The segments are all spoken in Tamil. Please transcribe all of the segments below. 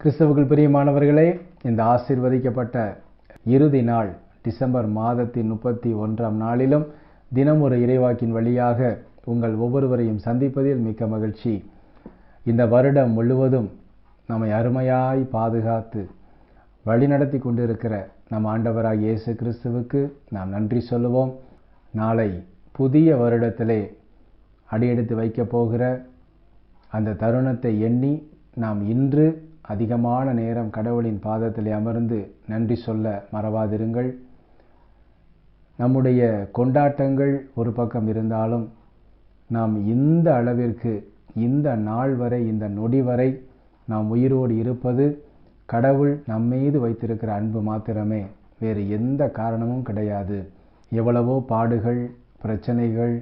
கிறிஸ்தவர்கள் பிரியமானவர்களே இந்த ஆசீர்வதிக்கப்பட்ட இறுதி நாள் டிசம்பர் மாதத்தின் முப்பத்தி ஒன்றாம் நாளிலும் தினம் ஒரு இறைவாக்கின் வழியாக உங்கள் ஒவ்வொருவரையும் சந்திப்பதில் மிக்க மகிழ்ச்சி. இந்த வருடம் முழுவதும் நம்மை அருமையாய் பாதுகாத்து வழிநடத்தி கொண்டிருக்கிற நம் ஆண்டவராக இயேசு கிறிஸ்துவுக்கு நாம் நன்றி சொல்லுவோம். நாளை புதிய வருடத்திலே அடியெடுத்து வைக்கப் போகிற அந்த தருணத்தை எண்ணி நாம் இன்று அதிகமான நேரம் கடவுளின் பாதத்தில் அமர்ந்து நன்றி சொல்ல மறவாதிருங்கள். நம்முடைய கொண்டாட்டங்கள் ஒரு பக்கம் இருந்தாலும் நாம் இந்த அளவிற்கு இந்த நாள் வரை இந்த நொடி வரை நாம் உயிரோடு இருப்பது கடவுள் நம்மீது வைத்திருக்கிற அன்பு மாத்திரமே. வேறு எந்த காரணமும் கிடையாது. எவ்வளவோ பாடுகள் பிரச்சனைகள்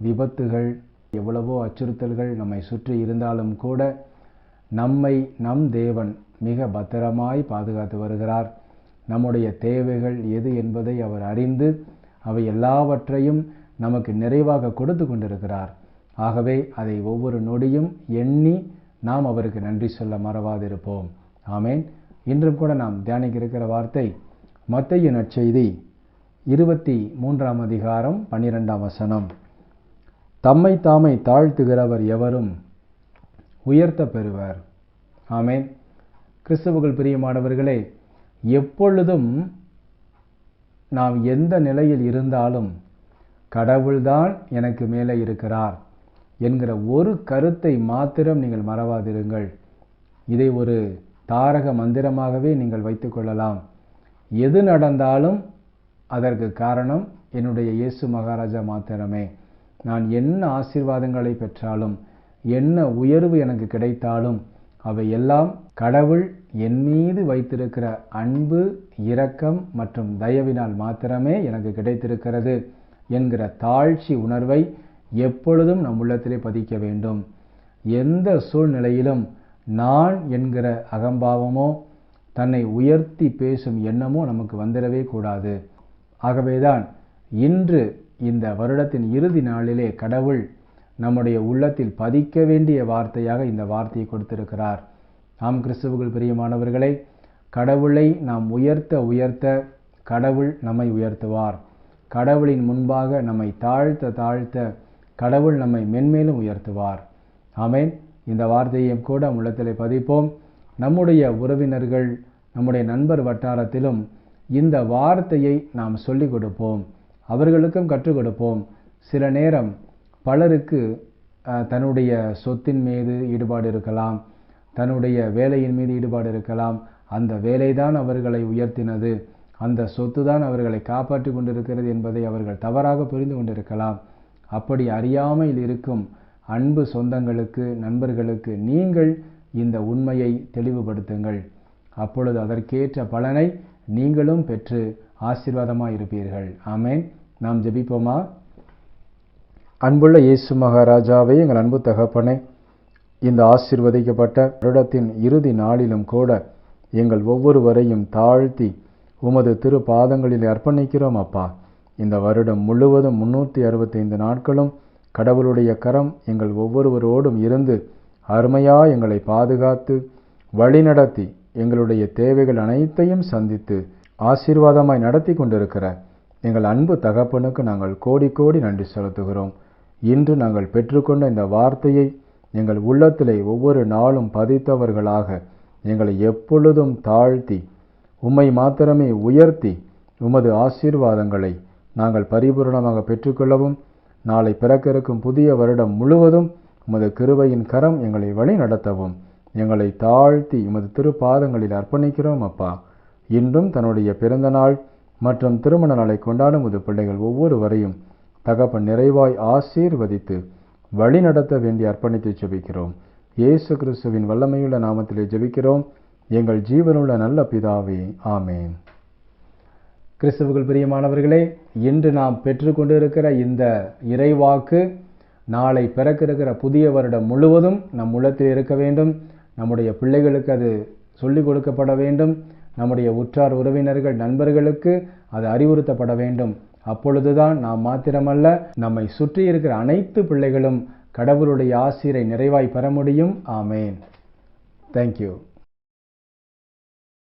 விபத்துகள் எவ்வளவோ அச்சுறுத்தல்கள் நம்மை சுற்றி இருந்தாலும் கூட நம்மை நம் தேவன் மிக பத்திரமாய் பாதுகாத்து வருகிறார். நம்முடைய தேவைகள் எது என்பதை அவர் அறிந்து அவை எல்லாவற்றையும் நமக்கு நிறைவாக கொடுத்து கொண்டிருக்கிறார். ஆகவே அதை ஒவ்வொரு நொடியும் எண்ணி நாம் அவருக்கு நன்றி சொல்ல மறவாதிருப்போம். ஆமேன். இன்றும் கூட நாம் தியானிக்க இருக்கிற வார்த்தை மத்தைய நற்செய்தி இருபத்தி மூன்றாம் அதிகாரம் பன்னிரெண்டாம் வசனம். தம்மை தாமை தாழ்த்துகிறவர் எவரும் உயர்த்த பெறுவர். ஆமேன். கிறிஸ்தவர்கள் பிரியமானவர்களே எப்பொழுதும் நாம் எந்த நிலையில் இருந்தாலும் கடவுள்தான் எனக்கு மேலே இருக்கிறார் என்கிற ஒரு கருத்தை மாத்திரம் நீங்கள் மறவாதிருங்கள். இதை ஒரு தாரக மந்திரமாகவே நீங்கள் வைத்துக்கொள்ளலாம் எது நடந்தாலும் அதற்கு காரணம் என்னுடைய இயேசு மகாராஜா மாத்திரமே. நான் என்ன ஆசீர்வாதங்களை பெற்றாலும் என்ன உயர்வு எனக்கு கிடைத்தாலும் அவையெல்லாம் கடவுள் என் மீது வைத்திருக்கிற அன்பு இரக்கம் மற்றும் தயவினால் மாத்திரமே எனக்கு கிடைத்திருக்கிறது என்கிற தாழ்ச்சி உணர்வை எப்பொழுதும் நம் உள்ளத்திலே பதிக்க வேண்டும். எந்த சூழ்நிலையிலும் நான் என்கிற அகம்பாவமோ தன்னை உயர்த்தி பேசும் எண்ணமோ நமக்கு வந்துடவே கூடாது. ஆகவேதான் இன்று இந்த வருடத்தின் இறுதி நாளிலே கடவுள் நம்முடைய உள்ளத்தில் பதிக்க வேண்டிய வார்த்தையாக இந்த வார்த்தையை கொடுத்திருக்கிறார். நாம் கிறிஸ்துவுகள் பிரியமானவர்களை கடவுளை நாம் உயர்த்த உயர்த்த கடவுள் நம்மை உயர்த்துவார். கடவுளின் முன்பாக நம்மை தாழ்த்த தாழ்த்த கடவுள் நம்மை மென்மேலும் உயர்த்துவார். ஆமேன். இந்த வார்த்தையையும் கூட உள்ளத்தில் பதிப்போம். நம்முடைய உறவினர்கள் நம்முடைய நண்பர் வட்டாரத்திலும் இந்த வார்த்தையை நாம் சொல்லிக் கொடுப்போம். அவர்களுக்கும் கற்றுக் கொடுப்போம். சில நேரம் பலருக்கு தன்னுடைய சொத்தின் மீது ஈடுபாடு இருக்கலாம் தன்னுடைய வேலையின் மீது ஈடுபாடு இருக்கலாம். அந்த வேலைதான் அவர்களை உயர்த்தினது. அந்த சொத்து தான் அவர்களை காப்பாற்றி கொண்டிருக்கிறது என்பதை அவர்கள் தவறாக புரிந்து கொண்டிருக்கலாம். அப்படி அறியாமையில் இருக்கும் அன்பு சொந்தங்களுக்கு நண்பர்களுக்கு நீங்கள் இந்த உண்மையை தெளிவுபடுத்துங்கள். அப்பொழுது அதற்கேற்ற பலனை நீங்களும் பெற்று ஆசீர்வாதமாக இருப்பீர்கள் ஆமேன். நாம் ஜெபிப்போமா? அன்புள்ள இயேசு மகாராஜாவே எங்கள் அன்பு தகப்பனே இந்த ஆசிர்வதிக்கப்பட்ட வருடத்தின் இறுதி நாளிலும் கூட எங்கள் ஒவ்வொருவரையும் தாழ்த்தி உமது திரு பாதங்களில் அர்ப்பணிக்கிறோம் அப்பா. இந்த வருடம் முழுவதும் முன்னூற்றி அறுபத்தைந்து நாட்களும் கடவுளுடைய கரம் எங்கள் ஒவ்வொருவரோடும் இருந்து அருமையா எங்களை பாதுகாத்து வழிநடத்தி எங்களுடைய தேவைகள் அனைத்தையும் சந்தித்து ஆசீர்வாதமாய் நடத்தி கொண்டிருக்கிற எங்கள் அன்பு தகப்பனுக்கு நாங்கள் கோடி கோடி நன்றி செலுத்துகிறோம். இன்று நாங்கள் பெற்றுக்கொண்ட இந்த வார்த்தையை எங்கள் உள்ளத்திலே ஒவ்வொரு நாளும் பதித்தவர்களாக எங்களை எப்பொழுதும் தாழ்த்தி உம்மை மாத்திரமே உயர்த்தி உமது ஆசீர்வாதங்களை நாங்கள் பரிபூர்ணமாக பெற்றுக்கொள்ளவும் நாளை பிறக்க இருக்கும் புதிய வருடம் முழுவதும் உமது கிருவையின் கரம் எங்களை வழி நடத்தவும் எங்களை தாழ்த்தி உமது திருப்பாதங்களில் அர்ப்பணிக்கிறோம் அப்பா. இன்றும் தன்னுடைய பிறந்த நாள் மற்றும் திருமண நாளை கொண்டாடும் உது பிள்ளைகள் ஒவ்வொருவரையும் தகப்பன் நிறைவாய் ஆசீர்வதித்து வழி நடத்த வேண்டி அர்ப்பணித்து ஜெபிக்கிறோம். இயேசு கிறிஸ்துவின் வல்லமையுள்ள நாமத்திலே ஜெபிக்கிறோம். எங்கள் ஜீவனுள்ள நல்ல பிதாவே ஆமேன். கிறிஸ்துவுக்குள் பிரியமானவர்களே இன்று நாம் பெற்றுக்கொண்டிருக்கிற இந்த இறைவாக்கு நாளை பிறக்கிருக்கிற புதிய வருடம் முழுவதும் நம் உள்ளத்தில் இருக்க வேண்டும். நம்முடைய பிள்ளைகளுக்கு அது சொல்லிக் கொடுக்கப்பட வேண்டும். நம்முடைய உற்றார் உறவினர்கள் நண்பர்களுக்கு அது அறிவுறுத்தப்பட வேண்டும். அப்பொழுதுதான் நாம் மாத்திரமல்ல நம்மை சுற்றி இருக்கிற அனைத்து பிள்ளைகளும் கடவுளுடைய ஆசிரை நிறைவாய் பெற முடியும். ஆமேன். தேங்க்யூ